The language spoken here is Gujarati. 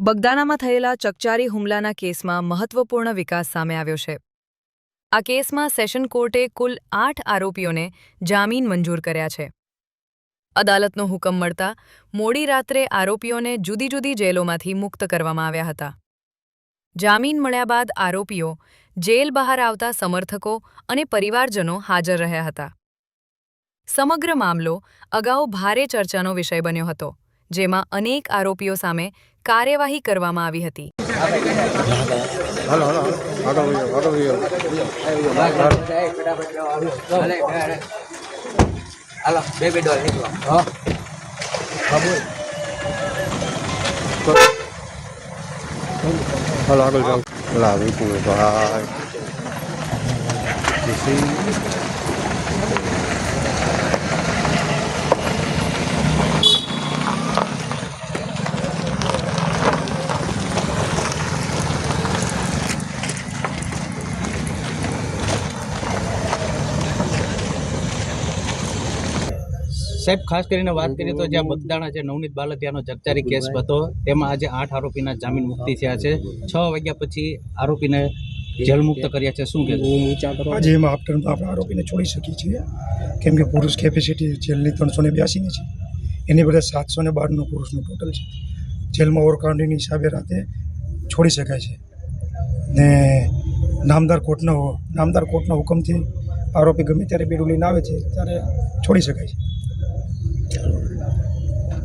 બગદાણામાં થયેલા ચકચારી હુમલાના કેસમાં મહત્વપૂર્ણ વિકાસ સામે આવ્યો છે. આ કેસમાં સેશન કોર્ટે કુલ આઠ આરોપીઓને જામીન મંજૂર કર્યા છે. અદાલતનો હુકમ મળતા મોડી રાત્રે આરોપીઓને જુદી જુદી જેલોમાંથી મુક્ત કરવામાં આવ્યા હતા. જામીન મળ્યા બાદ આરોપીઓ જેલ બહાર આવતા સમર્થકો અને પરિવારજનો હાજર રહ્યા હતા. સમગ્ર મામલો અગાઉ ભારે ચર્ચાનો વિષય બન્યો હતો. જેમાં અનેક આરોપીઓ સામે કાર્યવાહી કરવામાં આવી હતી હાલો આગળ જાઓ, આગળ વહી જાઓ. હાલો બે બે ડોલ નીકળો હા હાલો આગળ જાઓ લા વિપુલભાઈ જી. સાહેબ ખાસ કરીને વાત કરીએ તો જ્યાં બગદાણા જે નવનીત બાલતિયાનો ચકચારી કેસ હતો તેમાં આજે આઠ આરોપીના જામીન મુક્તિ થયા છે. છ વાગ્યા પછી આરોપીને જેલ મુક્ત કર્યા છે. શું કહેશો? આજે એમાં આફ્ટર આપણે આરોપીને છોડી શકીએ છીએ. કેમ કે પુરુષ કેપેસિટી જેલની ત્રણસો ને બ્યાસીની છે. એની બધા સાતસો ને બારનું પુરુષનું ટોટલ છે. જેલમાં ઓવરકાઉન્ટિંગની હિસાબે રાતે છોડી શકાય છે. ને નામદાર કોર્ટના નામદાર કોર્ટના હુકમથી આરોપી ગમે ત્યારે બેડું લઈને આવે છે ત્યારે છોડી શકાય છે. i don't know